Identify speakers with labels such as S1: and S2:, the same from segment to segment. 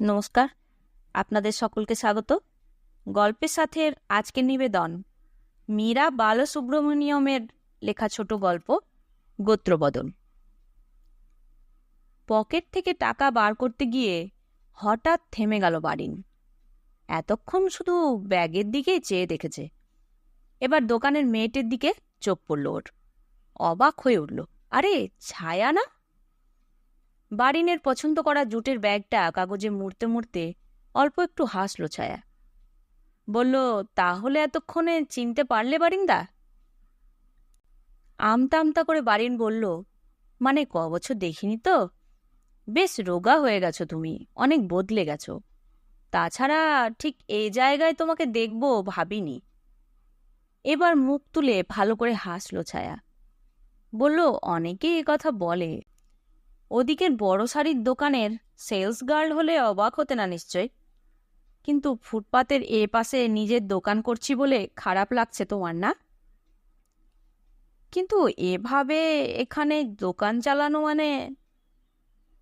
S1: নমস্কার, আপনাদের সকলকে স্বাগত। গল্পের সাথে আজকের নিবেদন, মীরা বালসুব্রমণিয়মের লেখা ছোট গল্প, গোত্রবদন। পকেট থেকে টাকা বার করতে গিয়ে হঠাৎ থেমে গেল বারিন এতক্ষণ শুধু ব্যাগের দিকেই চেয়ে দেখেছে। এবার দোকানের মেয়েটের দিকে চোখ পড়ল ওর। অবাক হয়ে উঠল, আরে, ছায়া না? বারিনের পছন্দ করা জুটের ব্যাগটা কাগজে মুড়তে মুড়তে অল্প একটু হাসল ছায়া। বলল, তাহলে এতক্ষণে চিনতে পারলে বারিন্দা? আমতা আমতা করে বারিন বলল মানে ক বছর দেখিনি তো? বেশ রোগা হয়ে গেছো তুমি, অনেক বদলে গেছো। তাছাড়া ঠিক এই জায়গায় তোমাকে দেখব ভাবিনি এবার মুখ তুলে ভালো করে হাসলো ছায়া। বলল এ কথা বলে। ওদিকের বড় শাড়ির দোকানের সেলস গার্ল হলে অবাক হতে না নিশ্চয়? কিন্তু ফুটপাতের এ পাশে নিজের দোকান করছি বলে খারাপ লাগছে তোমার, না? কিন্তু এভাবে এখানে দোকান চালানো মানে?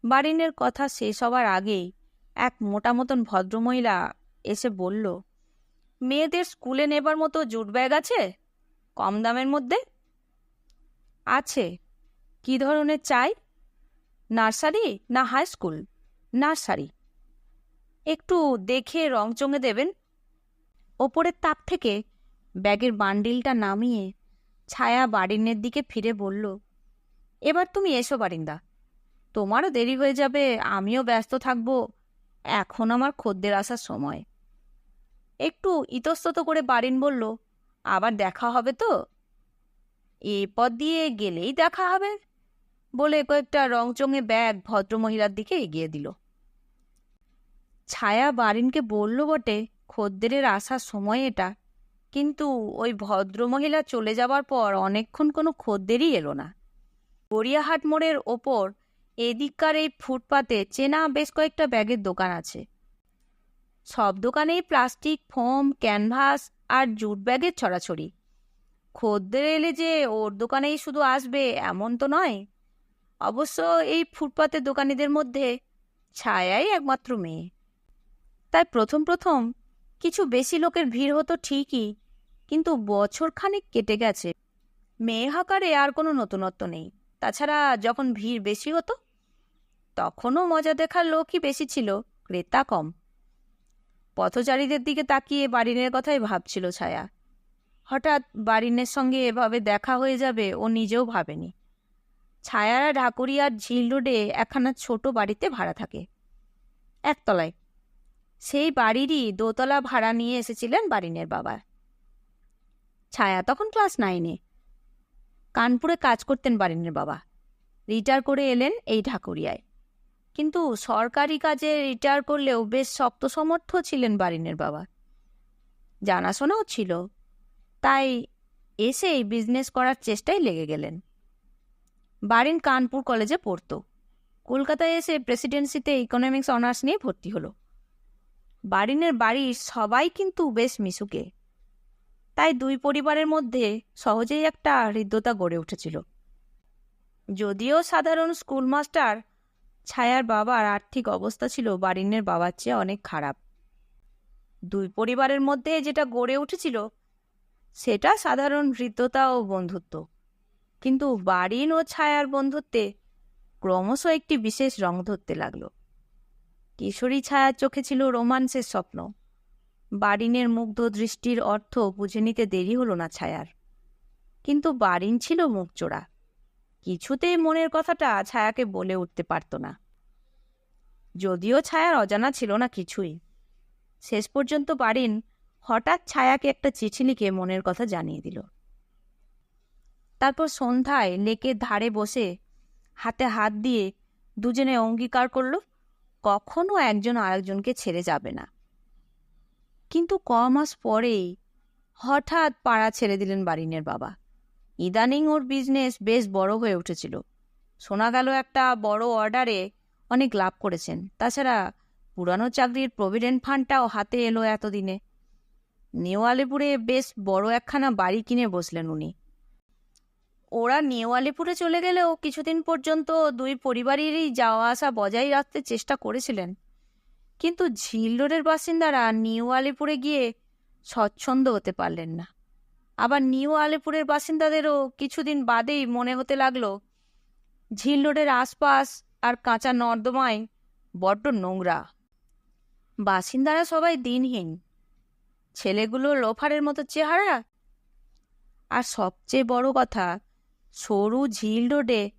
S1: বারিনের কথা শেষ হবার আগেই এক মোটা মতন ভদ্রমহিলা এসে বলল, মেয়েদের স্কুলে নেবার মতো জুট ব্যাগ আছে? কম দামের মধ্যে? আছে। কি ধরনের চাই? নার্সারি না হাই স্কুল? নার্সারি। একটু দেখে রং চঙে দেবেন। ওপরের তাপ থেকে ব্যাগের বান্ডিলটা নামিয়ে ছায়া বারিনের দিকে ফিরে বলল, এবার তুমি এসো বারিন্দা। তোমারও দেরি হয়ে যাবে, আমিও ব্যস্ত থাকব। এখন আমার খদ্দের আসার সময়। একটু ইতস্তত করে বারিন বলল, আবার দেখা হবে তো? এ পথ দিয়ে গেলেই দেখা হবে। বলে কয়েকটা রংচঙে ব্যাগ ভদ্রমহিলার দিকে এগিয়ে দিল। ছায়া বারিনকে বলল, বটে, খদ্দেরের আসার সময় এটা। কিন্তু ওই ভদ্রমহিলা চলে যাবার পর অনেকক্ষণ কোনো খদ্দেরই এলো না। গড়িয়াহাট মোড়ের ওপর এদিককার এই ফুটপাতে চেনা বেশ কয়েকটা ব্যাগের দোকান আছে। সব দোকানেই প্লাস্টিক, ফোম, ক্যানভাস আর জুট ব্যাগের ছড়াছড়ি। খদ্দের এলে যে ওর দোকানেই শুধু আসবে এমন তো নয়। অবশ্য এই ফুটপাতের দোকানিদের মধ্যে ছায়াই একমাত্র মেয়ে। তাই প্রথম প্রথম কিছু বেশি লোকের ভিড় হতো ঠিকই, কিন্তু বছর খানেক কেটে গেছে। মেয়ে হাকারে আর কোনো নতুনত্ব নেই। তাছাড়া যখন ভিড় বেশি হতো, তখনও মজা দেখার লোকই বেশি ছিল, ক্রেতা কম। পথচারীদের দিকে তাকিয়ে বারিনের কথাই ভাবছিল ছায়া। হঠাৎ বারিনের সঙ্গে এভাবে দেখা হয়ে যাবে ও নিজেও ভাবেনি। ছায়ারা ঢাকুরিয়ার ঝিল রোডে একখানা ছোট বাড়িতে ভাড়া থাকে। একতলায়। সেই বাড়িরই দোতলা ভাড়া নিয়ে এসেছিলেন বারিনের বাবা। ছায়া তখন ক্লাস নাইনে। কানপুরে কাজ করতেন বারিনের বাবা। রিটায়ার করে এলেন এই ঢাকুরিয়ায়। কিন্তু সরকারি কাজে রিটায়ার করলেও বেশ শক্ত সমর্থ ছিলেন বারিনের বাবা। জানাশোনাও ছিল। তাই এসেই বিজনেস করার চেষ্টায় লেগে গেলেন। বারিন কানপুর কলেজে পড়ত। কলকাতায় এসে প্রেসিডেন্সিতে ইকোনমিক্স অনার্স নিয়ে ভর্তি হলো। বারিনের বাড়ির সবাই কিন্তু বেশ মিশুকে। তাই দুই পরিবারের মধ্যে সহজেই একটা হৃদ্যতা গড়ে উঠেছিল। যদিও সাধারণ স্কুল মাস্টার ছায়ার বাবার আর্থিক অবস্থা ছিল বারিনের বাবার চেয়ে অনেক খারাপ। দুই পরিবারের মধ্যে যেটা গড়ে উঠেছিল, সেটা সাধারণ হৃদ্যতা ও বন্ধুত্ব। কিন্তু বারিন ও ছায়ার বন্ধুত্বে ক্রমশ একটি বিশেষ রং ধরতে লাগল। কিশোরী ছায়ার চোখে ছিল রোমান্সের স্বপ্ন। বারিনের মুগ্ধ দৃষ্টির অর্থ বুঝে নিতে দেরি হলো না ছায়ার। কিন্তু বারিন ছিল মুখচোড়া কিছুতেই মনের কথাটা ছায়াকে বলে উঠতে পারত না। যদিও ছায়ার অজানা ছিল না কিছুই। শেষ পর্যন্ত বারিন হঠাৎ ছায়াকে একটা চিঠি লিখে মনের কথা জানিয়ে দিল। তারপর সন্ধ্যায় লেকের ধারে বসে হাতে হাত দিয়ে দুজনে অঙ্গীকার করল, কখনো একজন আরেকজনকে ছেড়ে যাবে না। কিন্তু ক মাস পরেই হঠাৎ পাড়া ছেড়ে দিলেন বারিনের বাবা। ইদানিং ওর বিজনেস বেশ বড় হয়ে উঠেছিল। শোনা গেল একটা বড় অর্ডারে অনেক লাভ করেছেন। তাছাড়া পুরানো চাকরির প্রভিডেন্ট ফান্ডটাও হাতে এলো এতদিনে। নিউ আলিপুরে বেশ বড় একখানা বাড়ি কিনে বসলেন উনি। ওরা নিউ আলিপুরে চলে গেলেও কিছুদিন পর্যন্ত দুই পরিবারেরই যাওয়া আসা বজায় রাখতে চেষ্টা করেছিলেন। কিন্তু ঝিল রোডের বাসিন্দারা নিউ আলিপুরে গিয়ে স্বচ্ছন্দ হতে পারলেন না। আবার নিউ আলিপুরের বাসিন্দাদেরও কিছুদিন বাদেই মনে হতে লাগল, ঝিল রোডের আশপাশ আর কাঁচা নর্দমায় বড্ড নোংরা। বাসিন্দারা সবাই দিনহীন। ছেলেগুলো লোফারের মতো চেহারা। আর সবচেয়ে বড় কথা সরু ঝিল রোডে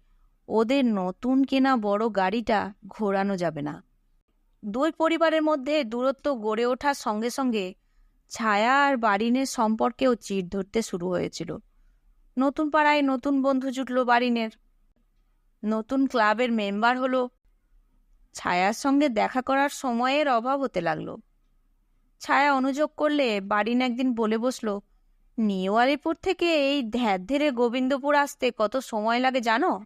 S1: ওদের নতুন কেনা বড় গাড়িটা ঘোরানো যাবে না। দুই পরিবারের মধ্যে দূরত্ব গড়ে ওঠার সঙ্গে সঙ্গে ছায়া আর বারিনের সম্পর্কেও চির ধরতে শুরু হয়েছিল। নতুন পাড়ায় নতুন বন্ধু জুটল বারিনের। নতুন ক্লাবের মেম্বার হলো। ছায়ার সঙ্গে দেখা করার সময়ের অভাব হতে লাগল। ছায়া অনুযোগ করলে বারিন একদিন বলে বসল নিউ আলিপুর থেকে এই ধ্যার ধেরে গোবিন্দপুর আসতে কত সময় লাগে জানো?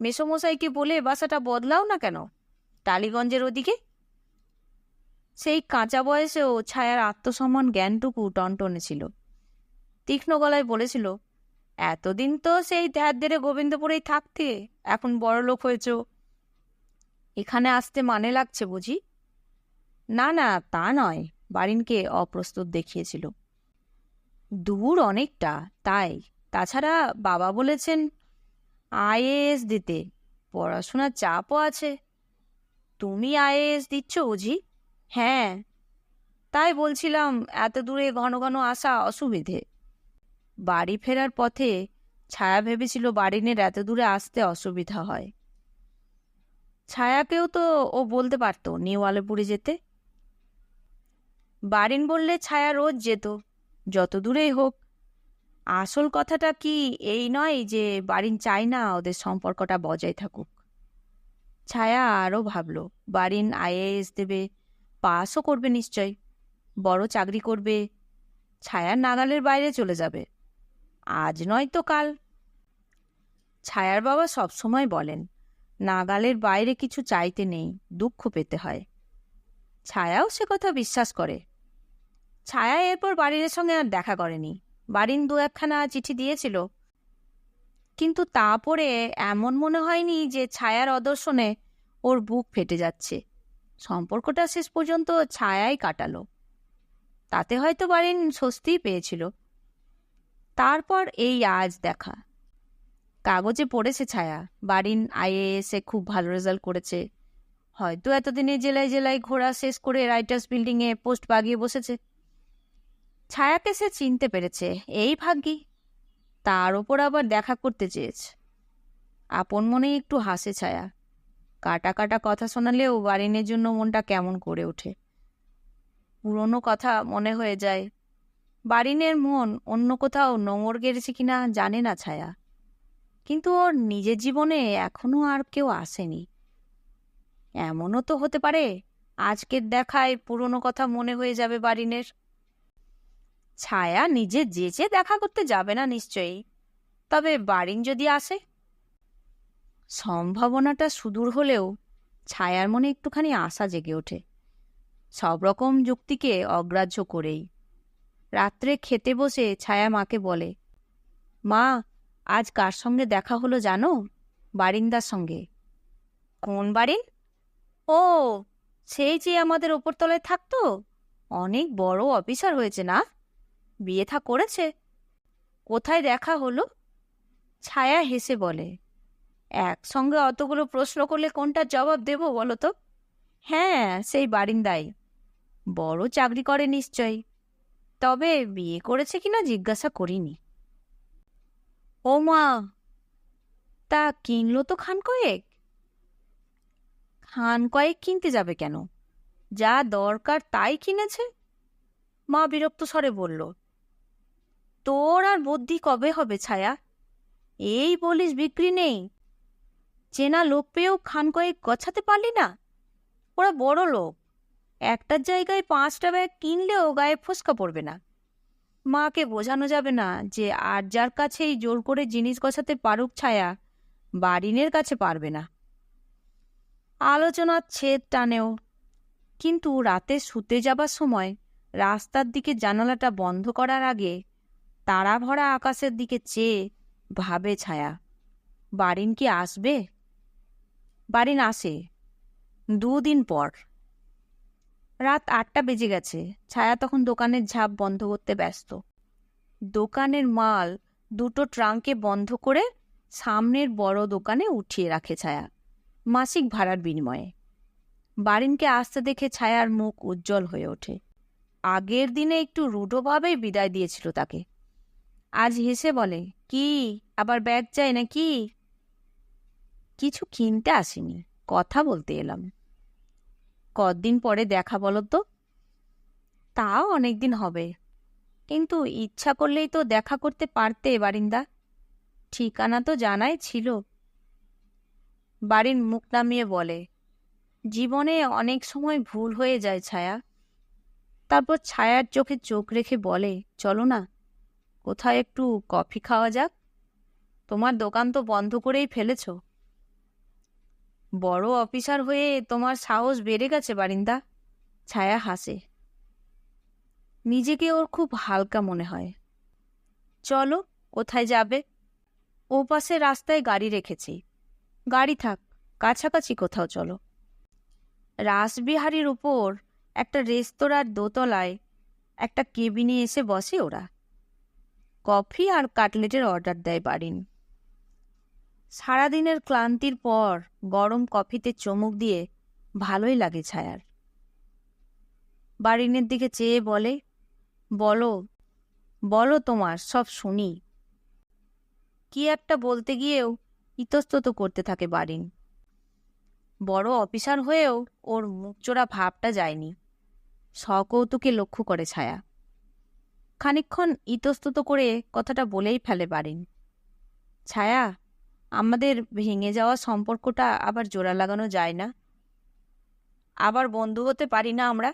S1: মেসমশাইকে বলে বাসাটা বদলাও না কেন? টালিগঞ্জের ওদিকে? সেই কাঁচা বয়সেও ছায়ার আত্মসম্মান জ্ঞানটুকু টনটনে ছিল। তীক্ষ্ণ গলায় বলেছিল, এতদিন তো সেই ধ্যার ধেরে গোবিন্দপুরেই থাকতে, এখন বড় লোক হয়েছ। এখানে আসতে মানে লাগছে বুঝি? না না, তা নয়। বারিনকে অপ্রস্তুত দেখিয়েছিল। দূর অনেকটা, তাই। তাছাড়া বাবা বলেছেন, আইএএস দিতে, পড়াশোনার চাপও আছে। তুমি আইএএস দিচ্ছ বুঝি? হ্যাঁ। তাই বলছিলাম, এত দূরে ঘন ঘন আসা অসুবিধে। বাড়ি ফেরার পথে ছায়া ভেবেছিল বাড়িনের এত দূরে আসতে অসুবিধা হয়। ছায়াকেও তো ও বলতে পারতো, নিউ আলিপুরে যেতে। বারিন বললে ছায়া রোজ যেত। যত দূরেই হোক। আসল কথাটা কি এই নয় যে বারিন চায় না ওদের সম্পর্কটা বজায় থাকুক। ছায়া আরও ভাবল বারিন আইএএস দেবে, পাসও করবে নিশ্চয়, বড় চাকরি করবে, ছায়ার নাগালের বাইরে চলে যাবে, আজ নয় তো কাল। ছায়ার বাবা সবসময় বলেন, নাগালের বাইরে কিছু চাইতে নেই, দুঃখ পেতে হয়। ছায়াও সে কথা বিশ্বাস করে। ছায়া এরপর বাড়ির সঙ্গে আর দেখা করেনি। বাড়ির দু একখানা চিঠি দিয়েছিল। কিন্তু তা পড়ে এমন মনে হয়নি যে ছায়ার অদর্শনে ওর বুক ফেটে যাচ্ছে। সম্পর্কটা শেষ পর্যন্ত ছায়াই কাটালো। তাতে হয়তো বাড়িন স্বস্তিই পেয়েছিল। তারপর এই আজ দেখা। কাগজে পড়েছে ছায়া। বারিন আইএএসে খুব ভালো রেজাল্ট করেছে। হয়তো এতদিনে জেলায় জেলায় ঘোরা শেষ করে রাইটার্স বিল্ডিংয়ে পোস্ট বাগিয়ে বসেছে। ছায়াকে সে চিনতে পেরেছে, এই ভাগ্যি, তার ওপর আবার দেখা করতে চেয়েছে। আপন মনেই একটু হাসে ছায়া। কাটা কাটা কথা শোনালেও বারিনের জন্য মনটা কেমন করে ওঠে। পুরনো কথা মনে হয়ে যায়। বারিনের মন অন্য কোথাও নোংর গেড়েছে কিনা জানে না ছায়া। কিন্তু ওর নিজের জীবনে এখনও আর কেউ আসেনি। এমনও তো হতে পারে, আজকের দেখায় পুরনো কথা মনে হয়ে যাবে বারিনের। ছায়া নিজে যেচে দেখা করতে যাবে না নিশ্চয়ই। তবে বারিন যদি আসে? সম্ভাবনাটা সুদূর হলেও ছায়ার মনে একটুখানি আশা জেগে ওঠে। সব রকম যুক্তিকে অগ্রাহ্য করেই। রাত্রে খেতে বসে ছায়া মাকে বলে, মা, আজ কার সঙ্গে দেখা হলো জানো? বারিন্দার সঙ্গে। কোন বারিন ও, সেই যে আমাদের ওপরতলায় থাকতো। অনেক বড় অফিসার হয়েছে না? বিয়ে থা করেছে? কোথায় দেখা হলো? ছায়া হেসে বলে, একসঙ্গে অতগুলো প্রশ্ন করলে কোনটার জবাব দেব বলো তো? হ্যাঁ সেই বারিন্দাই। বড় চাকরি করে নিশ্চয়ই। তবে বিয়ে করেছে কিনা জিজ্ঞাসা করিনি। ও মা, তা কিনলো তো খান কয়েক? খান কয়েক কিনতে যাবে কেন? যা দরকার তাই কিনেছে? মা বিরক্ত স্বরে বলল তোর আর বুদ্ধি কবে হবে, ছায়া? এই বলিস বিক্রি নেই। চেনা লোক পেয়েও খান কয়েক গছাতে পারলি না? ওরা বড় লোক। একটার জায়গায় পাঁচটা ব্যাগ কিনলেও গায়ে ফোসকা পড়বে না। মাকে বোঝানো যাবে না যে আর যার কাছেই জোর করে জিনিস গছাতে পারুক ছায়া বারিনের কাছে পারবে না। আলোচনার ছেদ টানেও। কিন্তু রাতে শুতে যাবার সময় রাস্তার দিকে জানালাটা বন্ধ করার আগে তারা ভরা আকাশের দিকে চেয়ে ভাবে ছায়া। বারিন কি আসবে? বারিন আসে। দুদিন পর। রাত আটটা বেজে গেছে। ছায়া তখন দোকানের ঝাঁপ বন্ধ করতে ব্যস্ত। দোকানের মাল দুটো ট্রাঙ্কে বন্ধ করে সামনের বড় দোকানে উঠিয়ে রাখে ছায়া। মাসিক ভাড়ার বিনিময়ে। বারিনকে আসতে দেখে ছায়ার মুখ উজ্জ্বল হয়ে ওঠে। আগের দিনে একটু রূঢ়ভাবেই বিদায় দিয়েছিল তাকে। আজ হেসে বলে, কি, আবার ব্যাগ চাই নাকি? কিছু কিনতে আসিনি, কথা বলতে এলাম। কদিন পরে দেখা বলো তো? তাও অনেকদিন হবে। কিন্তু ইচ্ছা করলেই তো দেখা করতে পারতে বারিন্দা। ঠিকানা তো জানাই ছিল। বাড়ির মুখ নামিয়ে বলে, জীবনে অনেক সময় ভুল হয়ে যায় ছায়া। তারপর ছায়ার চোখে চোখ রেখে বলে, চলো না। কোথায় একটু কফি খাওয়া যাক? তোমার দোকান তো বন্ধ করেই ফেলেছ। বড় অফিসার হয়ে তোমার সাহস বেড়ে গেছে, বারিন্দা। ছায়া হাসে। নিজেকে ওর খুব হালকা মনে হয়। চলো, কোথায় যাবে? ও পাশে রাস্তায় গাড়ি রেখেছি। গাড়ি থাক, কাছাকাছি কোথাও চলো। রাসবিহারীর উপর একটা রেস্তোরাঁর দোতলায় একটা কেবিনে এসে বসে ওরা। কফি আর কাটলেটের অর্ডার দেয় বাড়িন সারাদিনের ক্লান্তির পর গরম কফিতে চমুক দিয়ে ভালোই লাগে ছায়ার। বারিনের দিকে চেয়ে বলে, বলো বলো তোমার, সব শুনি। কি একটা বলতে গিয়েও ইতস্তত করতে থাকে বারিন। বড় অফিসার হয়েও ওর মুখচোরা ভাবটা যায়নি। সকৌতুকে লক্ষ্য করে ছায়া। খানিক্ষণ ইতস্তত করে কথাটা বলেই ফেলে বারিন। ছায়া, আমাদের ভেঙে যাওয়া সম্পর্কটা আবার জোড়া লাগানো যায় না। আবার বন্ধু হতে পারি না আমরা?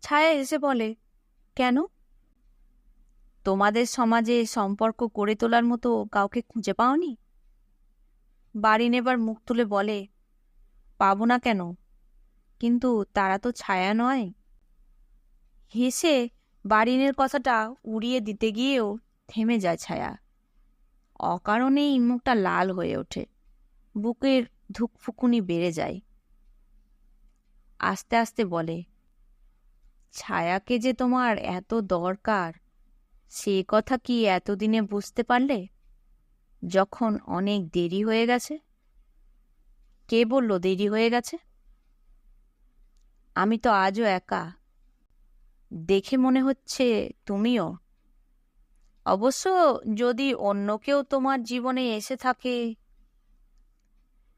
S1: ছায়া এসে বলে, কেন? তোমাদের সমাজে সম্পর্ক গড়ে তোলার মতো কাউকে খুঁজে পাওনি? বাড়িন এবার মুখ তুলে বলে, পাবো না কেন? কিন্তু তারা তো ছায়া নয়। হেসে বারিনের কথাটা উড়িয়ে দিতে গিয়েও থেমে যায় ছায়া। অকারণেই মুখটা লাল হয়ে ওঠে। বুকের ধুকফুকুনি বেড়ে যায়। আস্তে আস্তে বলে, ছায়াকে যে তোমার এত দরকার, সে কথা কি এতদিনে বুঝতে পারলে? যখন অনেক দেরি হয়ে গেছে? কে বলল দেরি হয়ে গেছে? আমি তো আজও একা। দেখে মনে হচ্ছে তুমিও। অবশ্য যদি অন্য কেউ তোমার জীবনে এসে থাকে,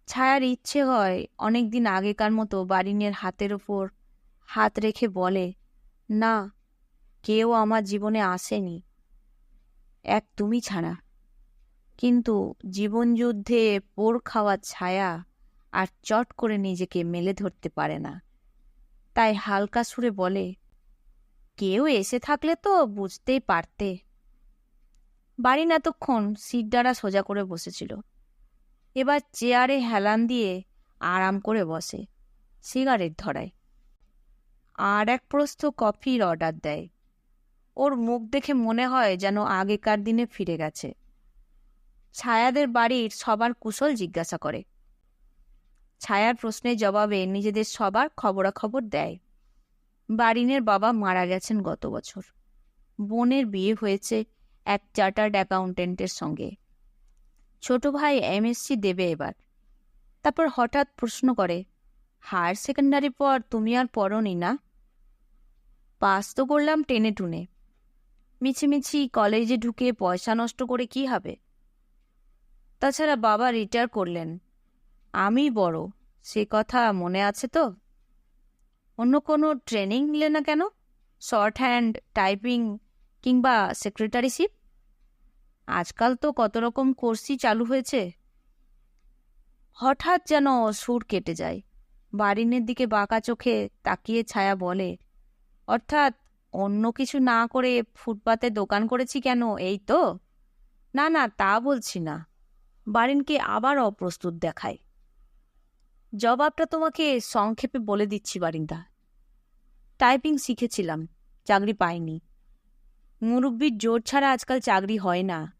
S1: ছায়ার ইচ্ছে হয় অনেক দিন আগেকার মতো বারিনের হাতের ওপর হাত রেখে বলে, না, কেউ আমার জীবনে আসেনি, এক তুমি ছাড়া। কিন্তু জীবনযুদ্ধে পোড় খাওয়া ছায়া আর চট করে নিজেকে মেলে ধরতে পারে না। তাই হালকা সুরে বলে কেউ এসে থাকলে তো বুঝতেই পারতে। বাড়ি এতক্ষণ সিটডারা সোজা করে বসেছিল। এবার চেয়ারে হেলান দিয়ে আরাম করে বসে, সিগারেট ধরায়। আর এক প্রস্থ কফির অর্ডার দেয়। ওর মুখ দেখে মনে হয় যেন আগেকার দিনে ফিরে গেছে। ছায়াদের বাড়ির সবার কুশল জিজ্ঞাসা করে। ছায়ার প্রশ্নের জবাবে নিজেদের সবার খবরাখবর দেয়। বারিনের বাবা মারা গেছেন গত বছর। বোনের বিয়ে হয়েছে এক চার্টার্ড অ্যাকাউন্টেন্টের সঙ্গে। ছোট ভাই এমএসসি দেবে এবার। তারপর হঠাৎ প্রশ্ন করে, হায়ার সেকেন্ডারি পর তুমি আর পড়নি না? পাস তো করলাম টেনে টুনে। মিছিমিছি কলেজে ঢুকে পয়সা নষ্ট করে কি হবে? তাছাড়া বাবা রিটায়ার করলেন। আমি বড়, সে কথা মনে আছে তো? অন্য কোনো ট্রেনিং নিলে না কেন? শর্ট হ্যান্ড, টাইপিং কিংবা সেক্রেটারিশিপ? আজকাল তো কত রকম কোর্সই চালু হয়েছে। হঠাৎ যেন সুর কেটে যায়। বারিনের দিকে বাঁকা চোখে তাকিয়ে ছায়া বলে, অর্থাৎ অন্য কিছু না করে ফুটপাতে দোকান করেছি কেন, এই তো? না না, তা বলছি না। বারিনকে আবার অপ্রস্তুত দেখায়। জবাবটা তোমাকে সংক্ষেপে বলে দিচ্ছি, বারিন্দা। টাইপিং শিখেছিলাম, চাকরি পাইনি। মুরব্বির জোর ছাড়া আজকাল চাকরি হয় না।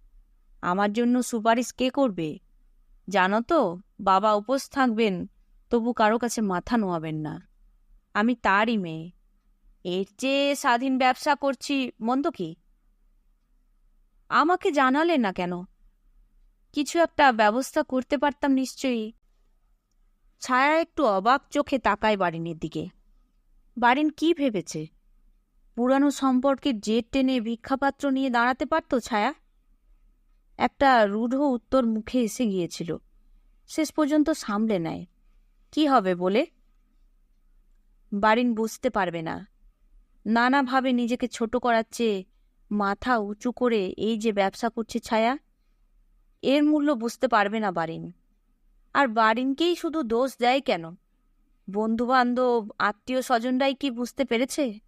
S1: আমার জন্য সুপারিশ কে করবে? জানো তো, বাবা উপোস থাকবেন, তবু কারও কাছে মাথা নোয়াবেন না। আমি তারই মেয়ে। এর চেয়ে স্বাধীন ব্যবসা করছি, মন্দ কি? আমাকে জানালে না কেন? কিছু একটা ব্যবস্থা করতে পারতাম নিশ্চয়ই। ছায়া একটু অবাক চোখে তাকায় বারিনের দিকে। বারিন কি ভেবেছে? পুরানো সম্পর্কের জেদ টেনে ভিক্ষাপাত্র নিয়ে দাঁড়াতে পারত ছায়া? একটা রূঢ় উত্তর মুখে এসে গিয়েছিল। শেষ পর্যন্ত সামলে নেয়। কি হবে বলে? বারিন বুঝতে পারবে না। নানাভাবে নিজেকে ছোট করার চেয়ে মাথা উঁচু করে এই যে ব্যবসা করছে ছায়া, এর মূল্য বুঝতে পারবে না বারিন। আর বারিনকেই শুধু দোষ দেয় কেন? বন্ধুবান্ধব আত্মীয় স্বজনরাই কি বুঝতে পেরেছে?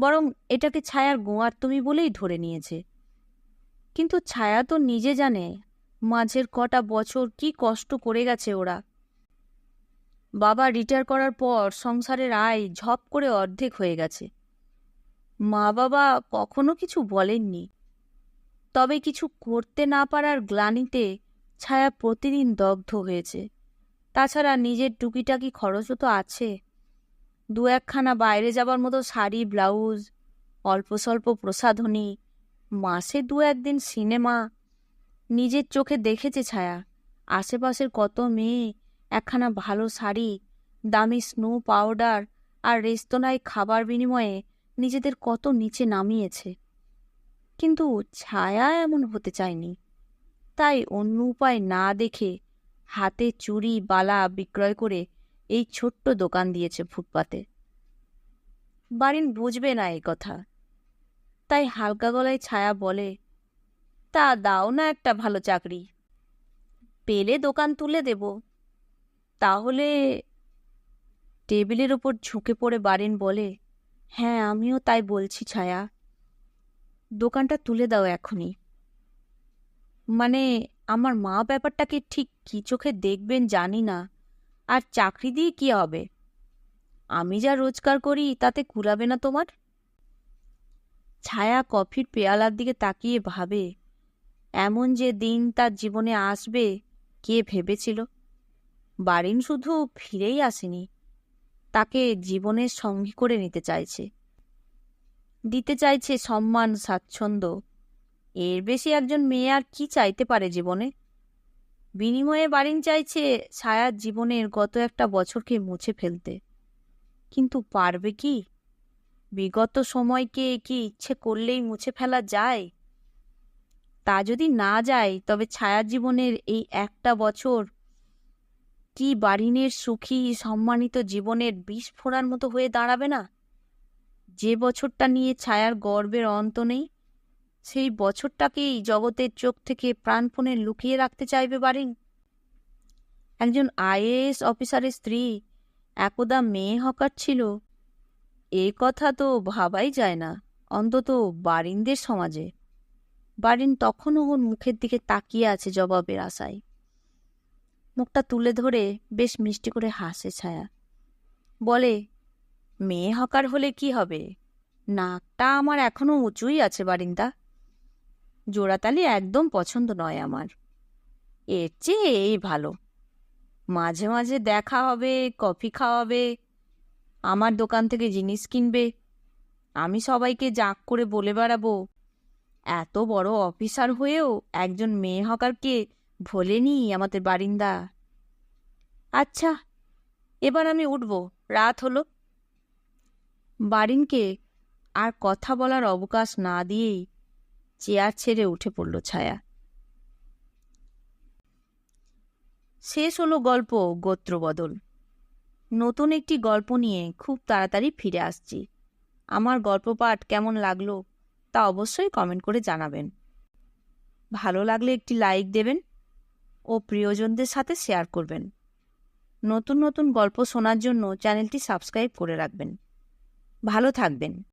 S1: বরং এটাকে ছায়ার গোয়ার তুমি বলেই ধরে নিয়েছে। কিন্তু ছায়া তো নিজে জানে মাঝের কটা বছর কি কষ্ট করে গেছে ওরা। বাবা রিটায়ার করার পর সংসারের আয় ঝপ করে অর্ধেক হয়ে গেছে। মা বাবা কখনো কিছু বলেননি। তবে কিছু করতে না পারার গ্লানিতে ছায়া প্রতিদিন দগ্ধ হয়েছে। তাছাড়া নিজের টুকিটাকি খরচও তো আছে। দু একখানা বাইরে যাবার মতো শাড়ি, ব্লাউজ, অল্প স্বল্প প্রসাধনী, মাসে দু একদিন সিনেমা। নিজের চোখে দেখেছে ছায়া, আশেপাশের কত মেয়ে, একখানা ভালো শাড়ি, দামি স্নো পাউডার আর রেস্তোরাঁয় খাবার বিনিময়ে নিজেদের কত নিচে নামিয়েছে। কিন্তু ছায়া এমন হতে চায়নি। তাই অন্য উপায় না দেখে হাতে চুরি, বালা বিক্রয় করে এই ছোট্ট দোকান দিয়েছে ফুটপাতে। বারিন বুঝবে না এই কথা। তাই হালকা গলায় ছায়া বলে, তা দাও না একটা ভালো চাকরি। পেলে দোকান তুলে দেব। তাহলে টেবিলের ওপর ঝুঁকে পড়ে বারিন বলে হ্যাঁ আমিও তাই বলছি ছায়া। দোকানটা তুলে দাও এখনই। মানে আমার মা ব্যাপারটাকে ঠিক কি চোখে দেখবেন জানি না। আর চাকরি দিয়ে কি হবে? আমি যা রোজগার করি, তাতে কুলাবে না তোমার? ছায়া কফির পেয়ালার দিকে তাকিয়ে ভাবে, এমন যে দিন তার জীবনে আসবে, কে ভেবেছিল? বারিন শুধু ফিরেই আসেনি, তাকে জীবনের সঙ্গী করে নিতে চাইছে। দিতে চাইছে সম্মান, স্বাচ্ছন্দ্য এর বেশি একজন মেয়ে আর কি চাইতে পারে জীবনে? বিনিময়ে বারিন চাইছে ছায়ার জীবনের গত একটা বছরকে মুছে ফেলতে। কিন্তু পারবে কি? বিগত সময়কে কি ইচ্ছে করলেই মুছে ফেলা যায়? তা যদি না যায়, তবে ছায়া জীবনের এই একটা বছর কি বারিনের সুখী, সম্মানিত জীবনের বিষ ফোড়ার মতো হয়ে দাঁড়াবে না? যে বছরটা নিয়ে ছায়ার গর্বের অন্ত নেই সেই বছরটাকেই জগতের চোখ থেকে প্রাণপণে লুকিয়ে রাখতে চাইবে বারিন। একজন আইএএস অফিসারের স্ত্রী একদা মেয়ে হকার ছিল। এ কথা তো ভাবাই যায় না, অন্তত বারিনদের সমাজে। বারিন তখনও ওর মুখের দিকে তাকিয়ে আছে জবাবের আশায়। মুখটা তুলে ধরে বেশ মিষ্টি করে হাসে ছায়া। বলে, মেয়ে হকার হলে কি হবে? নাকটা আমার এখনও উঁচুই আছে বারিন্দা। জোড়াতালি একদম পছন্দ নয় আমার। এর চেয়ে এই ভালো। মাঝে মাঝে দেখা হবে, কফি খাওয়াবে, আমার দোকান থেকে জিনিস কিনবে, আমি সবাইকে জাঁক করে বলে বেড়াবো। এত বড় অফিসার হয়েও একজন মেয়ে হকারকে ভোলেনি আমাদের বারিন্দা। আচ্ছা এবার আমি উঠব, রাত হলো। বারিনকে আর কথা বলার অবকাশ না দিয়েই চেয়ার ছেড়ে উঠে পড়ল ছায়া। শেষ হলো গল্প গোত্রবদল নতুন একটি গল্প নিয়ে খুব তাড়াতাড়ি ফিরে আসছি। আমার গল্প পাঠ কেমন লাগল তা অবশ্যই কমেন্ট করে জানাবেন। ভালো লাগলে একটি লাইক দেবেন ও প্রিয়জনদের সাথে শেয়ার করবেন। নতুন নতুন গল্প শোনার জন্য চ্যানেলটি সাবস্ক্রাইব করে রাখবেন। ভালো থাকবেন।